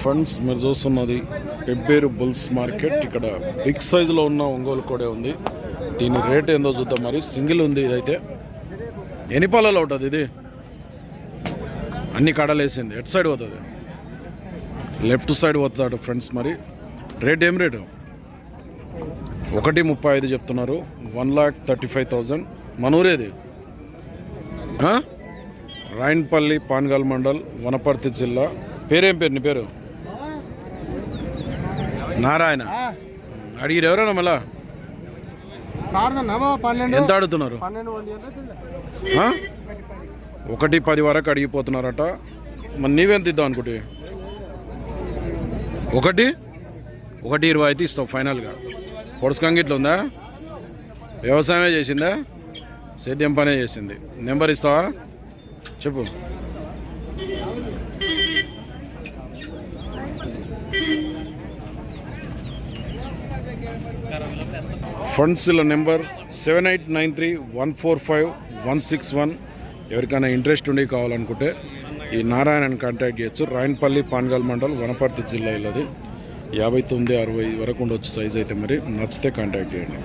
Friends మీరు చూస్తున్నది Pebbair bulls market. ఇక్కడ బిగ్ సైజులో ఉన్న ఒంగోలు కోడే ఉంది. దీని రేట్ ఏందో చూద్దాం మరి. సింగిల్ ఉంది ఇదైతే. ఎన్ని పాలలో ఉంటుంది ఇది? అన్ని కడలేసింది. ఎట్ సైడ్ పోతుంది? లెఫ్ట్ సైడ్ పోతుంది ఫ్రెండ్స్ మరి. రేట్ ఏం రేటు? ఒకటి ముప్పై ఐదు చెప్తున్నారు. One lakh thirty five thousand. మనూరేది Rayanpalli Pangal mandal Wanaparthy జిల్లా. పేరేం పేరు నీ పేరు? నారాయణ. అడిగిరు ఎవరైనా మళ్ళా? ఎంత అడుగుతున్నారు? ఒకటి పది వరకు అడిగిపోతున్నారట. మరి నీవెంత ఇద్దాం అనుకుంటే? ఒకటి? ఒకటి ఇరవై అయితే ఇస్తావు ఫైనల్గా. పొడుచుకంగి ఇట్లా ఉందా? వ్యవసాయమే చేసిందా? సేద్యం పనే చేసింది. నెంబర్ ఇస్తావా? చెప్పు. Funds number seven eight nine three one four five one six one. ఎవరికైనా ఇంట్రెస్ట్ ఉండి కావాలనుకుంటే ఈ నారాయణని కాంటాక్ట్ చేయొచ్చు. రాయన్పల్లి పాన్గల్ మండల్ వనపర్తి జిల్లా ఇల్లది. యాభై తొమ్మిది అరవై వరకు ఉండొచ్చు సైజ్ అయితే మరి. నచ్చితే కాంటాక్ట్ చేయండి.